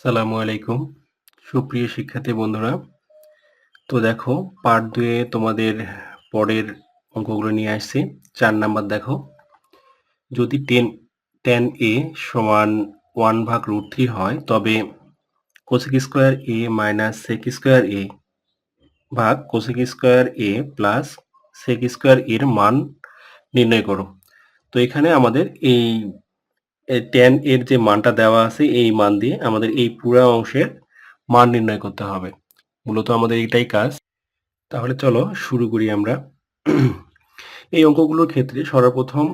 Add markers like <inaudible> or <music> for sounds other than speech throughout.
সালামু আলাইকুম। সুপ্রিয় শিক্ষার্থী বন্ধুরা, তো দেখো পার্ট দুয়ে তোমাদের পরের অঙ্কগুলো নিয়ে আসছি। চার নাম্বার দেখো, যদি টেন টেন এ সমান ওয়ান ভাগ রুট থ্রি হয়, তবে cosec square A minus sec square A ভাগ cosec square A plus sec square এর মান নির্ণয় করো। তো এখানে আমাদের এই টেন এর যে মানটা দেওয়া আছে, এই মান দিয়ে আমাদের এই পুরো অংশের মান নির্ণয় করতে হবে। মূলত আমাদের এটাই কাজ। তাহলে চলো শুরু করি আমরা। এই অঙ্কগুলোর ক্ষেত্রে সর্বপ্রথম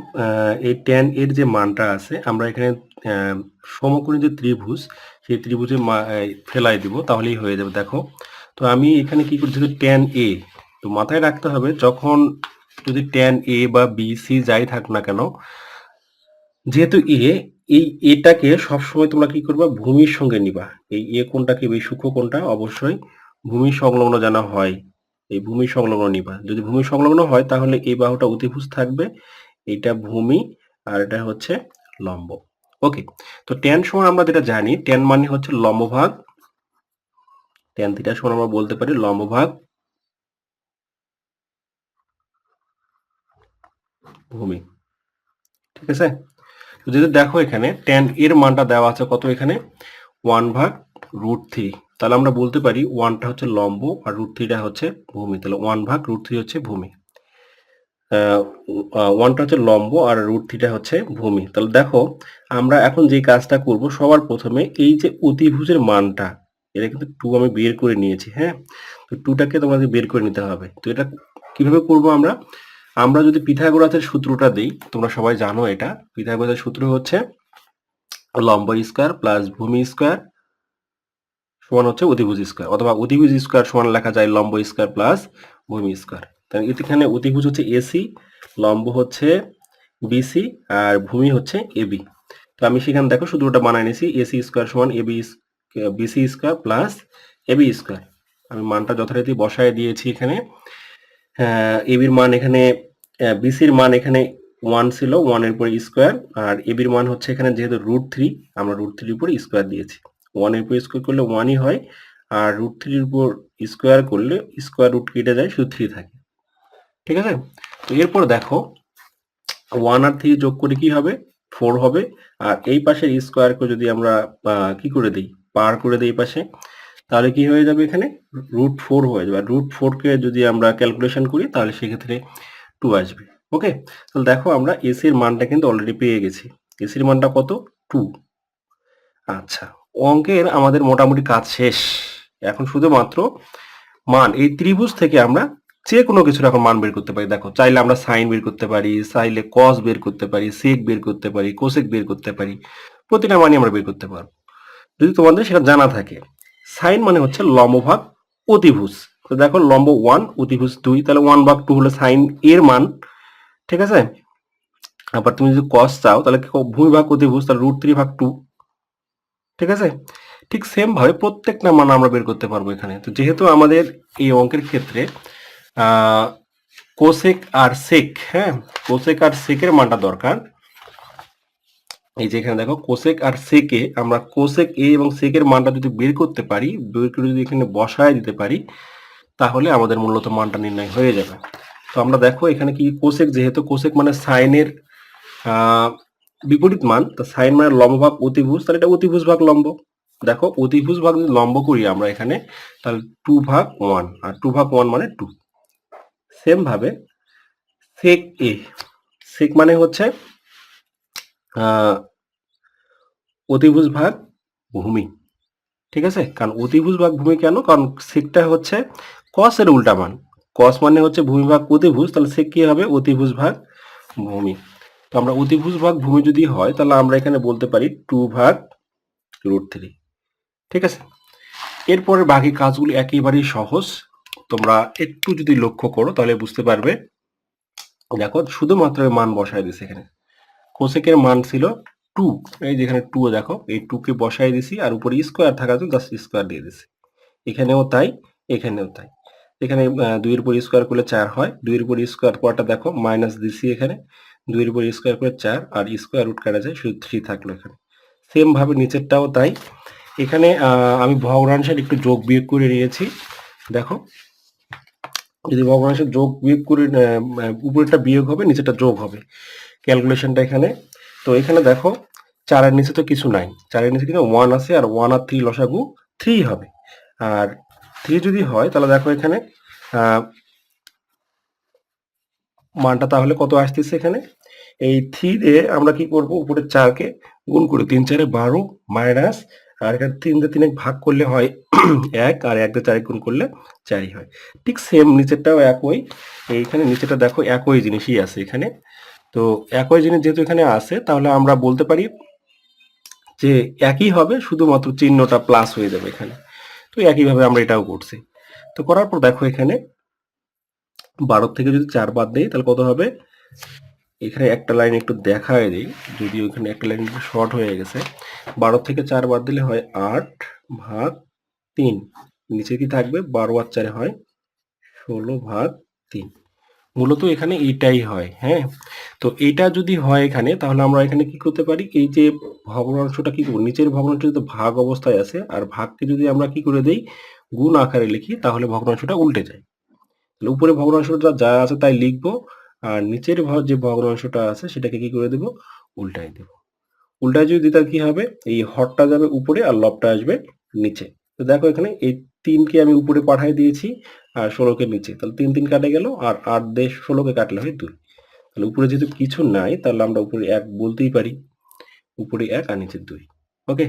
এই টেন এর যে মানটা আছে, আমরা এখানে সমকোণী যে ত্রিভুজ, সেই ত্রিভুজে ফেলাই দিব, তাহলেই হয়ে যাবে। দেখো, তো আমি এখানে কি করছি? টেন এ তো মাথায় রাখতে হবে, যখন যদি টেন এ বা বি সি যাই থাক না কেন যেহেতু এ, এই এটাকে সবসময় তোমরা কি করবা? ভূমির সঙ্গে নিবা। এই এ কোনটাকে এই সূক্ষ্ম কোনটা অবশ্যই ভূমি সংলগ্ন জানা হয়। এই ভূমি সংলগ্ন নিবা। যদি ভূমি সংলগ্ন হয়, তাহলে এই বাহুটা অতিভুজ থাকবে। এটা ভূমি আর এটা হচ্ছে লম্ব। ওকে, তো টেন সমান আমরা যেটা জানি টেন মানে হচ্ছে লম্বভাগ। টেন থিটা সমান আমরা বলতে পারি লম্বভাগ ভূমি। ঠিক আছে? তো যদি দেখো এখানে টেন এর মানটা দেওয়া আছে কত এখানে? ওয়ান ভাগ রুট থ্রি তাহলে আমরা বলতে পারি ওয়ানটা হচ্ছে লম্ব আর রুট থ্রিটা হচ্ছে ভূমি। তাহলে ওয়ান ভাগ রুট থ্রি হচ্ছে ভূমি। ওয়ানটা হচ্ছে লম্ব আর রুট থ্রিটা হচ্ছে ভূমি। তাহলে দেখো, আমরা এখন যে কাজটা করব, সবার প্রথমে এই যে অতিভুজের মানটা, এটা কিন্তু টু আমি বের করে নিয়েছি হ্যাঁ? তো টুটাকে তোমাদের বের করে নিতে হবে। তো এটা কীভাবে করব আমরা? আমরা যদি পিথাগোরাসের সূত্রটা দিই, তোমরা সবাই জানো এটা। পিথাগোরাসের সূত্র হচ্ছে লম্ব স্কোয়ার প্লাস ভূমি স্কোয়ার সমান হচ্ছে অতিভুজ স্কোয়ার, অথবা অতিভুজ স্কোয়ার সমান লেখা যায় লম্ব স্কোয়ার প্লাস ভূমি স্কোয়ার। তাহলে এখানে অতিভুজ হচ্ছে এসি লম্ব হচ্ছে বিসি আর ভূমি হচ্ছে এবি তো আমি সেখানে দেখো সূত্রটা বানাই নিয়েছি এসি স্কোয়ার সমান AB BC square plus AB square. আমি মানটা যথারীতি বসায় দিয়েছি এখানে। এবির মান এখানে বিসির মান এখানে ওয়ান ছিল ওয়ানের উপরে স্কোয়ার আর এবির মান হচ্ছে এখানে যেহেতু রুট থ্রি আমরা রুট থ্রির উপরে স্কোয়ার দিয়েছি। ওয়ানের উপর স্কোয়ার করলে ওয়ানই হয়, আর রুট থ্রির উপর স্কোয়ার করলে স্কোয়ার রুট কেটে যায় শুধু থ্রি থাকে। ঠিক আছে? তো এরপর দেখো ওয়ান আর থ্রি যোগ করে কি হবে? ফোর হবে। আর এই পাশের স্কোয়ারকে যদি আমরা কি করে দিই? পার করে দিই পাশে, তাহলে কি হয়ে যাবে এখানে? রুট ফোর হয়ে যাবে। রুট ফোরকে যদি আমরা ক্যালকুলেশন করি, তাহলে সেক্ষেত্রে টু আসবে। ওকে তাহলে দেখো আমরা এসির মানটা কিন্তু অলরেডি পেয়ে গেছি। এসির মানটা কত? টু আচ্ছা অঙ্কের আমাদের মোটামুটি কাজ শেষ। এখন শুধুমাত্র মান, এই ত্রিভুজ থেকে আমরা যে কোনো কিছুর এখন মান বের করতে পারি। দেখো, চাইলে আমরা সাইন বের করতে পারি, চাইলে কস বের করতে পারি সেক বের করতে পারি কোসেক বের করতে পারি। প্রতিটা মানই আমরা বের করতে পারব। যদি তোমাদের সেটা জানা থাকে সাইন মানে হচ্ছে লম্বভাগ অতিভুজ। তো দেখো লম্ব ওয়ান অতিভুজ দুই, তাহলে ওয়ান ভাগ টু হলো সাইন এর মান, ঠিক আছে? আবার তুমি যদি কস চাও, তাহলে ভূমি ভাগ অতিভুজ, তাহলে রুট থ্রি ভাগ টু ঠিক আছে? ঠিক সেম ভাবে প্রত্যেকটা মান আমরা বের করতে পারব এখানে। তো যেহেতু আমাদের এই অঙ্কের ক্ষেত্রে কোসেক আর সেক হ্যাঁ? কোসেক আর সেকের মানটা দরকার। এই যে এখানে দেখো কোসেক আর সেকে আমরা কোসেক এ এবং সেকের মানটা যদি বের করতে পারি, বের করে যদি এখানে বসায় দিতে পারি তাহলে আমাদের মূলত মানটা নির্ণয় হয়ে যাবে। তো আমরা দেখো এখানে কি কোসেক যেহেতু কোসেক মানে সাইনের বিপরীত মান, তো সাইন মানে লম্ব ভাগ অতিভুজ, তাহলে এটা অতিভুজ ভাগ লম্ব। দেখো, অতিভুজ ভাগ যদি লম্ব করি আমরা এখানে, তাহলে টু ভাগ ওয়ান, আর টু ভাগ ওয়ান মানে টু। সেম ভাবে সেক এ, সেক মানে হচ্ছে অতিভুজ ভাগ ভূমি। ঠিক আছে? কারণ অতিভুজ ভাগ ভূমি কেন? কারণ সেকটা হচ্ছে কসের উল্টা মান। কস মানে হচ্ছে ভূমি ভাগ অতিভুজ, তাহলে সেক কি হবে? অতিভুজ ভাগ ভূমি। তো আমরা অতিভুজ ভাগ ভূমি যদি হয়, তাহলে আমরা এখানে বলতে পারি টু ভাগ রুট থ্রি ঠিক আছে? এরপরে বাকি কাজগুলি একেবারেই সহজ। তোমরা একটু যদি লক্ষ্য করো, তাহলে বুঝতে পারবে। দেখো, শুধুমাত্র মান বসায় দিছে এখানে। কোসেকের মান ছিল টু এই যেখানে টু দেখো, এই টু কে বসায় দিছি আর উপরে স্কোয়ার থাকা তো জাস্ট স্কোয়ার দিয়ে দিছি এখানেও তাই এখানেও তাই। এখানে দুইয়ের উপর স্কোয়ার করলে চার হয়। দুইয়ের উপর স্কোয়ার করাটা দেখো মাইনাস দিছি এখানে। দুইয়ের উপর স্কোয়ার করে চার, আর স্কোয়ার রুট কাটা যায়, শুধু থ্রি থাকল এখানে। সেম ভাবে নিচেরটাও তাই। এখানে আমি ভগ্নাংশের একটু যোগ বিয়োগ করে নিয়েছি। দেখো, যদি ভগ্নাংশের যোগ বিয়োগ করে উপরেরটা বিয়োগ হবে নিচেটা যোগ হবে। ক্যালকুলেশনটা এখানে। তো এখানে দেখো, চারের নিচে তো কিছু নাই। চারের নিচে কিন্তু ওয়ান আছে, আর ওয়ান আর থ্রি লসাগু থ্রি হবে। আর থ্রি যদি হয়, তাহলে দেখো এখানে মানটা তাহলে কত আসতেছে এখানে? এই থ্রি দিয়ে আমরা কি করব? উপরে চারকে গুণ করে তিন চারে বারো মাইনাস, আর এখানে তিন দিয়ে তিনে ভাগ করলে হয় <clears throat> এক, আর এক দিয়ে চারে গুণ করলে চারই হয়। ঠিক সেম নিচেরটাও একই। এইখানে নিচেটা দেখো একই জিনিসই আছে এখানে। তো একই জিনিস যেহেতু এখানে আছে, তাহলে আমরা বলতে পারি যে একই হবে, শুধুমাত্র চিহ্নটা প্লাস হয়ে যাবে এখানে। তো একইভাবে আমরা এটাও করছি। তো করার পর দেখো এখানে বারো থেকে যদি চার বাদ দেই, তাহলে কত হবে? এখানে একটা লাইন একটু দেখায় দিই যদি ওইখানে একটা লাইন একটু শর্ট হয়ে গেছে। বারো থেকে চার বাদ দিলে হয় আট ভাগ তিন। নিচে কি থাকবে? বারো আর চারে হয় ষোলো ভাগ তিন। মূলত এখানে এটাই হয় হ্যাঁ? তো এটা যদি হয় এখানে, তাহলে আমরা এখানে কি করতে পারি? এই যে ভগ্নাংশটা কি করব নিচের ভগ্নাংশ যদি ভাগ অবস্থায় আছে, আর ভাগকে যদি আমরা কি করে দেই? গুণ আকারে লিখি, তাহলে ভগ্নাংশটা উল্টে যায়। তাহলে উপরে ভগ্নাংশটা যা আছে তাই লিখব, আর নিচের যে ভগ্নাংশটা আছে, সেটাকে কি করে দেব? উল্টাই দেব। উল্টায় যদি তার কি হবে? এই হরটা যাবে উপরে, আর লবটা আসবে নিচে। তো দেখো এখানে এই তিনকে আমি উপরে পাঠিয়ে দিয়েছি, আর ষোলোকে নিচে। তাহলে তিন তিন কাটে গেল, আর আট দেশ ষোলোকে কাটলে হয় দুই। তাহলে উপরে যেহেতু কিছু নাই, তাহলে আমরা উপরে এক বলতেই পারি। উপরে এক আর নিচে দুই। ওকে?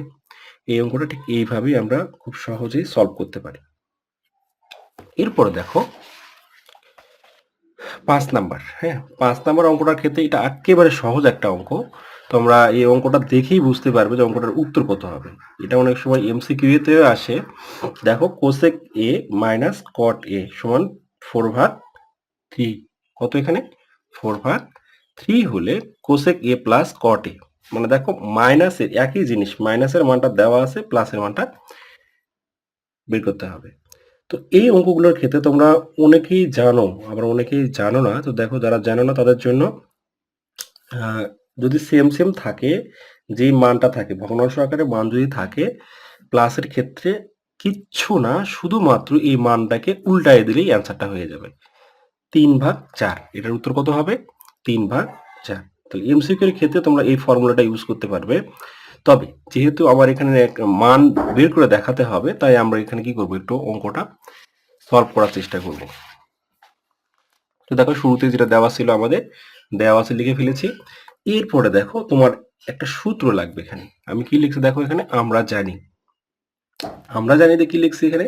এই অঙ্কটা ঠিক এইভাবেই আমরা খুব সহজেই সলভ করতে পারি। এরপরে দেখো, পাঁচ নাম্বার হ্যাঁ? পাঁচ নাম্বার অঙ্কটার ক্ষেত্রে এটা একেবারে সহজ একটা অঙ্ক। তোমরা এই অঙ্কটা দেখেই বুঝতে পারবে যে অঙ্কটার উত্তর কত হবে। এটা অনেক সময় এমসিকিউ তেও আসে। দেখো কোসেক এ মাইনাস কট এ সমান ফোর ভাগ থ্রি কত এখানে? ফোর ভাগ থ্রি হলে কোসেক এ প্লাস কট এ মানে দেখো মাইনাসের একই জিনিস মাইনাসের মানটা দেওয়া আছে প্লাসের মানটা বের করতে হবে। তো এই অঙ্কগুলোর ক্ষেত্রে তোমরা অনেকেই জানো, আবার অনেকেই জানো না। তো দেখো, যারা জানো না তাদের জন্য যদি সেম সেম থাকে, যেই মানটা থাকে, ভগ্নাংশ আকারে মান যদি থাকে প্লাসের ক্ষেত্রে কিচ্ছু না, শুধুমাত্র এই মানটাকে উল্টায় দিলেই অ্যান্সারটা হয়ে যাবে। তিন ভাগ চার, এটার উত্তর কত হবে? তিন ভাগ চার। তাহলে এর ক্ষেত্রে তোমরা এই ফর্মুলাটা ইউজ করতে পারবে। তবে যেহেতু আমার এখানে মান বের করে দেখাতে হবে, তাই আমরা এখানে কি করব? একটু অঙ্কটা সলভ করার চেষ্টা করব। তো দেখো, শুরুতে যেটা দেওয়া ছিল আমাদের, দেওয়া আছে লিখে ফেলেছি। এরপরে দেখো তোমার একটা সূত্র লাগবে এখানে। আমি কি লিখছি দেখো এখানে? আমরা জানি। আমরা জানি যে কি লিখছি এখানে?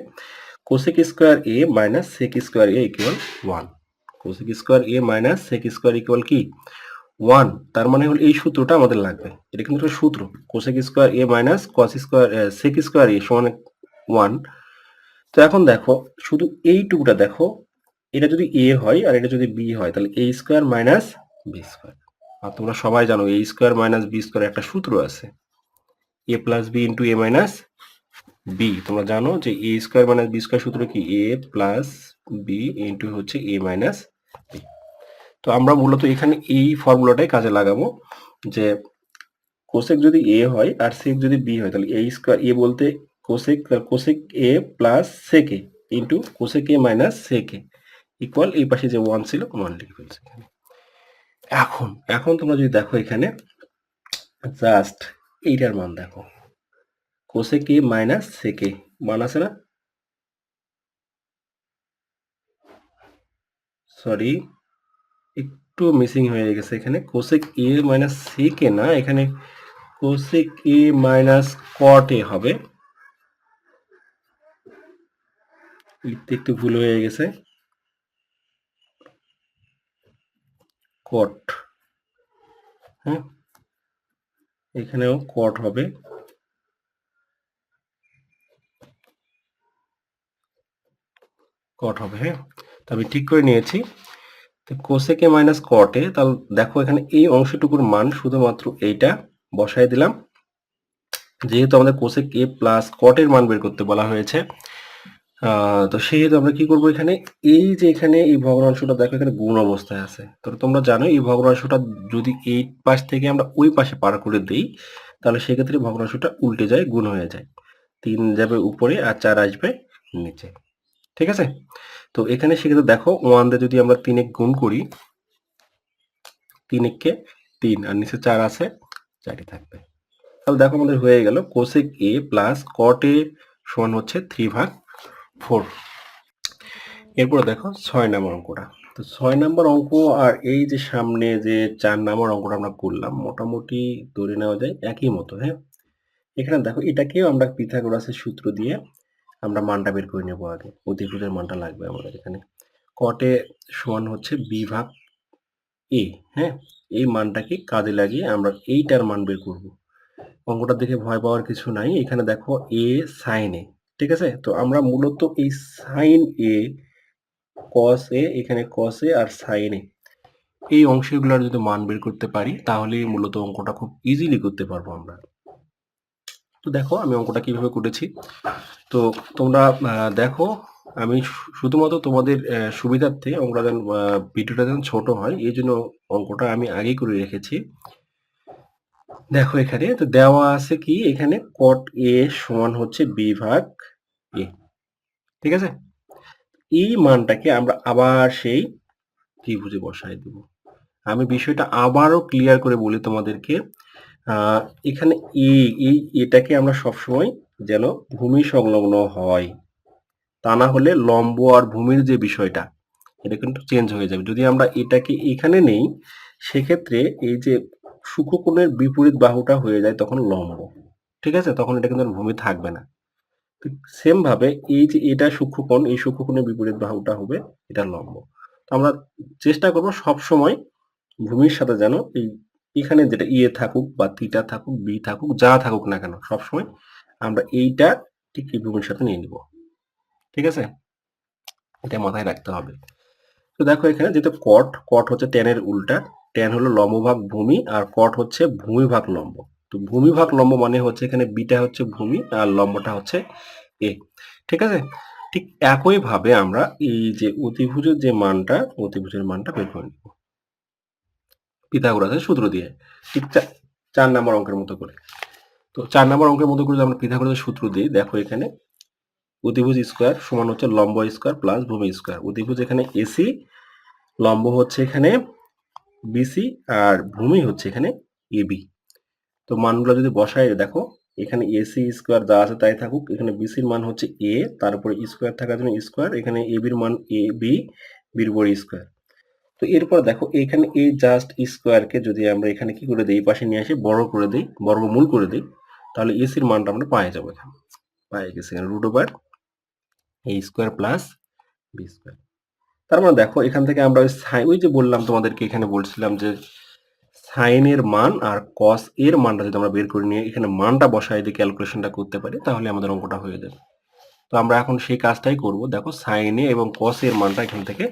Cosec square A minus sec square A equal one cosec square A minus sec square equal কি? ওয়ান তার মানে হলো এই সূত্রটা আমাদের লাগবে। এটা কিন্তু একটা সূত্র। Cosec square A minus cos square sec square A সমান ওয়ান তো এখন দেখো, শুধু এই এইটুকুটা দেখো। এটা যদি এ হয় আর এটা যদি বি হয়, তাহলে A square minus B square আর তোমরা সবাই জানো A square minus B square একটা সূত্র আছে। A plus B into A minus B তোমরা জানো যে A square minus B square সূত্র কি? এ প্লাস বি ইন্টু হচ্ছে এ মাইনাস বি তো আমরা মূলত এখানে এই ফর্মুলাটাই কাজে লাগাবো যে কোসেক যদি এ হয় আর সেক যদি বি হয়, তাহলে এ স্কোয়ার এ বলতে cosec cosec A plus sec into cosec A minus sec equal এই পাশে যে ওয়ান ছিল ওয়ান লিখে ফেলছি এখানে। এখন এখন তোমরা যদি দেখো এখানে জাস্ট এইটার মান দেখো। কোসেক এ মাইনাস সেক মান আছে না? সরি একটু মিসিং হয়ে গেছে এখানে। কোসেক এ মাইনাস সেক না, এখানে কোসেক এ মাইনাস কট এ হবে। লিখতে একটু ভুল হয়ে গেছে। কট হ্যাঁ এখানেও কট হবে। কট হবে হ্যাঁ? তো আমি ঠিক করে নিয়েছি। তো কোসেকে মাইনাস কটে তাহলে দেখো এখানে এই অংশটুকুর মান শুধুমাত্র এইটা বসাই দিলাম। যেহেতু আমাদের কোসেক এ প্লাস কটের মান বের করতে বলা হয়েছে তো সেহেতু আমরা কি করব এখানে? এই যে এখানে এই ভগ্নাংশটা দেখো, এখানে গুণ অবস্থায় আছে। তো তোমরা জানো, এই ভগ্নাংশটা যদি এই পাশ থেকে আমরা ওই পাশে পার করে দিই, তাহলে সেক্ষেত্রে ভগ্নাংশটা উল্টে যায়, গুণ হয়ে যায়। তিন যাবে উপরে আর চার আসবে নিচে। ঠিক আছে? তো এখানে সেক্ষেত্রে দেখো ওয়ান দিয়ে যদি আমরা তিনে গুণ করি, তিন তিন, আর নিচে চার আছে, চারই থাকবে। তাহলে দেখো আমাদের হয়ে গেল কোসেক এ প্লাস কট এ সমান হচ্ছে থ্রি ভাগ ফোর। এরপরে দেখো ছয় নম্বর অঙ্কটা। তো ছয় নম্বর অঙ্ক আর এই যে সামনে যে চার নম্বর অঙ্কটা আমরা করলাম, মোটামুটি ধরে নেওয়া যায় একই মতো হ্যাঁ? এখানে দেখো এটাকেও আমরা পিথাগোরাসের সূত্র দিয়ে আমরা মানটা বের করে নেব আগে। অতিভুজের মানটা লাগবে আমাদের এখানে। কটে সমান হচ্ছে বি ভাগ এ হ্যাঁ? এই মানটাকে কাজে লাগিয়ে আমরা এইটার মান বের করব। অঙ্কটা দেখে ভয় পাওয়ার কিছু নাই। এখানে দেখো এ সাইন এ ঠিক আছে? তো আমরা মূলত এই সাইন এ কস এ এখানে কস এ আর সাইন এ এই অংশগুলোর যদি মান বের করতে পারি তাহলেই মূলত অঙ্কটা খুব ইজিলি করতে পারব আমরা। তো দেখো, আমি অঙ্কটা কীভাবে করেছি। তো তোমরা দেখো, আমি শুধুমাত্র তোমাদের সুবিধার্থে অঙ্কটা যেন ভিডিওটা যেন ছোট হয়, এই জন্য অঙ্কটা আমি আগেই করে রেখেছি। দেখো এখানে, তো দেওয়া আছে কি? এখানে কট এ সমান হচ্ছে বি ভাগ এ ঠিক আছে? এই মানটাকে আমরা আবার সেই ত্রিভুজে বসাই দেব। আমি বিষয়টা আবারও ক্লিয়ার করে বলি তোমাদেরকে। এখানে এ এই এটাকে আমরা সবসময় যেন ভূমি সংলগ্ন হয়। তা না হলে লম্ব আর ভূমির যে বিষয়টা, এটা কিন্তু চেঞ্জ হয়ে যাবে। যদি আমরা এটাকে এখানে নেই, সেক্ষেত্রে এই যে সূক্ষ্মকোণের বিপরীত বাহুটা হয়ে যায় তখন লম্ব, ঠিক আছে? তখন এটা কিন্তু ভূমি থাকবে না। সেম ভাবে এই যে এটা সূক্ষ্মকোণ এই সূক্ষ্মকোণের বিপরীত বাহুটা হবে, এটা লম্ব। তো আমরা চেষ্টা করব সব সময় ভূমির সাথে যেন এই, এখানে যেটা ইয়ে থাকুক বা থিটা থাকুক, বি থাকুক, যা থাকুক না কেন, সবসময় আমরা এইটা ঠিক এই ভূমির সাথে নিয়ে নিব। ঠিক আছে? এটা মাথায় রাখতে হবে। তো দেখো এখানে যেহেতু কট কট হচ্ছে ট্যানের উল্টা ট্যান হলো লম্বভাগ ভূমি আর কট হচ্ছে ভূমি ভাগ লম্ব। তো ভূমি ভাগ লম্ব মানে হচ্ছে এখানে বিটা হচ্ছে ভূমি আর লম্বটা হচ্ছে এ ঠিক আছে? ঠিক একই ভাবে আমরা এই যে অতিভুজের যে মানটা, অতিভুজের মানটা বের করে নিব। পিথাগোরাসের সূত্র দিয়ে, ঠিক চার নম্বর অঙ্কের মতো করে। তো চার নম্বর অঙ্কের মতো করে আমরা পিথাগোরাসের সূত্র দিই, দেখো এখানে অতিভুজ স্কোয়ার সমান হচ্ছে লম্ব স্কোয়ার প্লাস ভূমি স্কোয়ার। অতিভুজ এখানে এসি লম্ব হচ্ছে এখানে বিসি আর ভূমি হচ্ছে এখানে এবি তো মানগুলো যদি বসাই, দেখো, এখানে এসি স্কোয়ার যা আছে তাই থাকুক, এখানে বিসির মান হচ্ছে এ তারপরে স্কোয়ার থাকার জন্য স্কোয়ার, এখানে এবির মান এ, বি বির উপর স্কোয়ার। তো এরপর দেখো, এখানে এই জাস্ট স্কোয়ারকে যদি আমরা এখানে কি করে দিই, পাশে নিয়ে আসি বড় করে দিই, বর্গমূল করে দিই, তাহলে এসির মানটা আমরা পাই যাব এখানে। পাই গেছে এখানে root over square plus B square তার মানে দেখো, এখান থেকে আমরা ওই সাইন ওই যে বললাম তোমাদেরকে এখানে বলছিলাম যে সাইনের মান আর কস এর মানটা যদি আমরা বের করে নিয়ে এখানে মানটা বসাই দিয়ে ক্যালকুলেশনটা করতে পারি, তাহলে আমাদের অঙ্কটা হয়ে যাবে। তো আমরা এখন সেই কাজটাই করব। দেখো সাইনে এবং কস এর মানটা এখান থেকে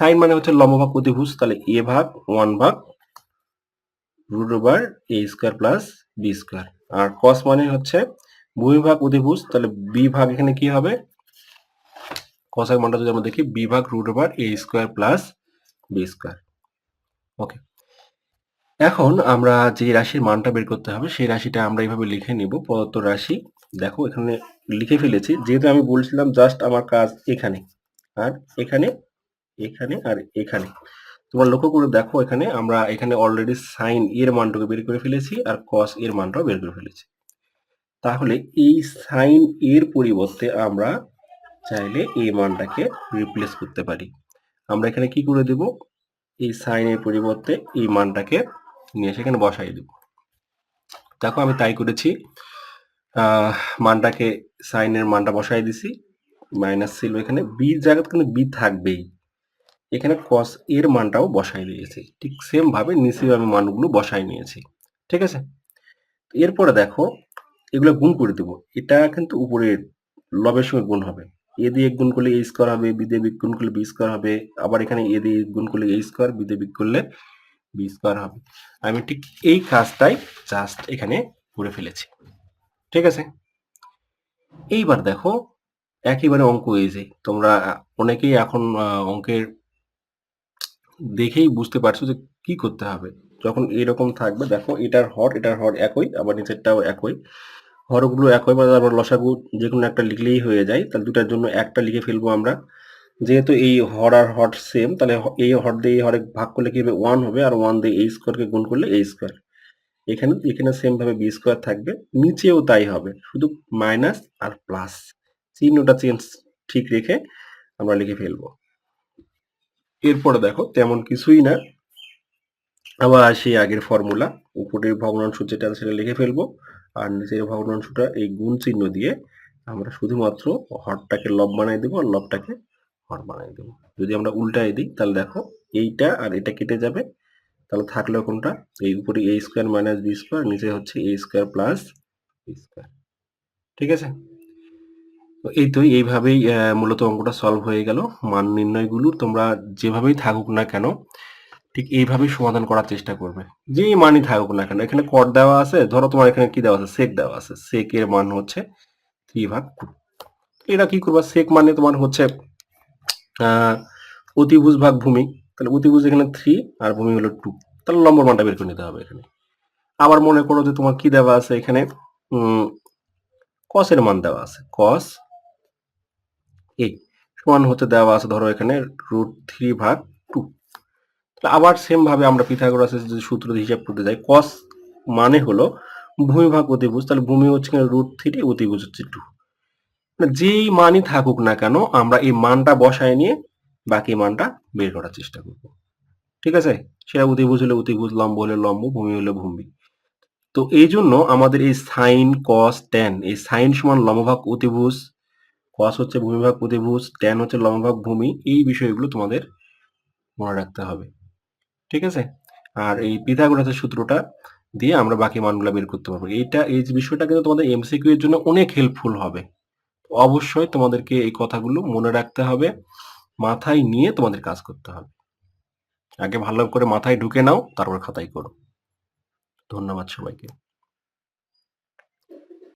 সাইন মানে হচ্ছে লম্বভাগ অতিভুজ তাহলে এ ভাগ ওয়ান ভাগ root over A square plus B square R cos মানে হচ্ছে ভূমি ভাগ অতিভুজ তাহলে বি ভাগ এখানে কি হবে? কসের মানটা যদি আমরা দেখি বি ভাগ root over A square plus B square okay এখন আমরা যে রাশির মানটা বের করতে হবে, সেই রাশিটা আমরা এইভাবে লিখে নিব, প্রদত্ত রাশি। দেখো, এখানে লিখে ফেলেছি, যেহেতু আমি বলছিলাম জাস্ট আমার কাজ এখানে, আর এখানে এখানে, আর এখানে। তোমরা লক্ষ্য করে দেখো, এখানে আমরা এখানে অলরেডি সাইন এর মানটাকে বের করে ফেলেছি, আর কস এর মানটাও বের করে ফেলেছি। তাহলে এই সাইন এর পরিবর্তে আমরা চাইলে এই মানটাকে রিপ্লেস করতে পারি। আমরা এখানে কি করে দেব? এই সাইনের পরিবর্তে এই মানটাকে নিয়ে সেখানে বসাই দেব। দেখো আমি তাই করেছি। মানটাকে সাইনের মানটা বসাই দিছি। মাইনাস ছিল এখানে। বি জায়গাতে কিন্তু বি থাকবেই। এখানে কস এর মানটাও বসাই দিয়েছি। ঠিক সেম ভাবে নিচেও আমি মানগুলো বসাই নিয়েছি। ঠিক আছে? এরপরে দেখো, এগুলো গুণ করে দেবো। এটা কিন্তু উপরের লবের সঙ্গে গুণ হবে। এ দিয়ে গুণ করলে এ স্কোয়ার হবে বি দিয়ে গুণ করলে বি স্কোয়ার হবে, আবার এখানে এ দিয়ে গুণ করলে এ স্কোয়ার বি দিয়ে করলে বি স্কোয়ার হবে। আমি ঠিক এই কাজটাই জাস্ট এখানে করে ফেলেছি। ঠিক আছে? এইবার দেখো, একেবারে অঙ্ক এসে তোমরা অনেকেই এখন অঙ্কের দেখেই বুঝতে পারছ যে কি করতে হবে। যখন এরকম থাকবে, দেখো এটার হর এটার হর একই, আবার নিচেরটাও একই। হরগুলো একই বা তারপর লসাগু যে কোনো একটা লিখলেই হয়ে যায়, তাহলে দুটার জন্য একটা লিখে ফেলব আমরা। যেহেতু এই হর আর হর সেম তাহলে এই হর দিয়ে এই হরে ভাগ করলে কি হবে? ওয়ান হবে, আর ওয়ান দিয়ে এই স্কোয়ারকে গুণ করলে এই স্কোয়ার এখানে এখানে সেম ভাবে বি স্কোয়ার থাকবে, নিচেও তাই হবে, শুধু মাইনাস আর প্লাস চিহ্নটা চেঞ্জ ঠিক রেখে আমরা লিখে ফেলব। এরপরে দেখো, তেমন কিছুই না। আবার সেই আগের ফর্মুলা উপরের ভগ্নাংশ যেটা সেটা লিখে ফেলব। আর নিচের ভগ্নাংশটা এই গুণ চিহ্ন দিয়ে আমরা শুধুমাত্র হরটাকে লব বানাই দেবো আর লবটাকে হর বানাই দেবো। যদি আমরা উল্টাই দিই, তাহলে দেখো এইটা আর এটা কেটে যাবে। তাহলে থাকল কোনটা? এই উপরে A square minus B square নিচে হচ্ছে A square plus B square ঠিক আছে? তো এই তো এইভাবেই মূলত অঙ্কটা সলভ হয়ে গেল। মান নির্ণয়গুলো তোমরা যেভাবেই থাকুক না কেন ঠিক এইভাবেই সমাধান করার চেষ্টা করবে। যেই মানই থাকুক না কেন, এখানে কর দেওয়া আছে, ধরো তোমার এখানে কি দেওয়া আছে? সেক দেওয়া আছে। সেকের মান হচ্ছে থ্রি ভাগ টু এটা কি করবা? সেক মানে তোমার হচ্ছে অতিভুজ ভাগ ভূমি। তাহলে অতিভুজ এখানে থ্রি আর ভূমি হলো টু তাহলে লম্বর মানটা বের করে নিতে হবে এখানে। আবার মনে করো যে তোমার কি দেওয়া আছে এখানে? কসের মান দেওয়া আছে। কস এই সমান হচ্ছে দেওয়া আছে ধরো এখানে রুট থ্রি ভাগ টু আবার সেম ভাবে আমরা পিথাগোরাসের যে সূত্র হিসাব করতে যাই কস মানে হলো ভূমি ভাগ অতিভুজ, তাহলে ভূমি হচ্ছে রুট থ্রি অতিভুজ হচ্ছে টু যেই মানই থাকুক না কেন, আমরা এই মানটা বসায় নিয়ে বাকি মানটা বের করার চেষ্টা করব। ঠিক আছে? সেটা অতিভুজ হলে অতিভুজ, লম্ব হলে লম্ব, ভূমি হলে ভূমি। তো এই জন্য আমাদের এই সাইন কস ট্যান এই সাইন সমান লম্বভাগ অতিভুজ কস হচ্ছে ভূমিভাগ অতিভুজ ট্যান হচ্ছে লম্বভাগ ভূমি, এই বিষয়গুলো তোমাদের মনে রাখতে হবে। ঠিক আছে? আর এই পিথাগোরাসের সূত্রটা দিয়ে আমরা বাকি মানগুলো বের করতে পারব। এইটা, এই বিষয়টা কিন্তু তোমাদের এমসিকিউ এর জন্য অনেক হেল্পফুল হবে। অবশ্যই তোমাদেরকে এই কথাগুলো মনে রাখতে হবে, মাথায় নিয়ে তোমাদের কাজ করতে হবে। আগে ভালো করে মাথায় ঢুকে নাও, তারপর খাতায় করো। ধন্যবাদ সবাইকে।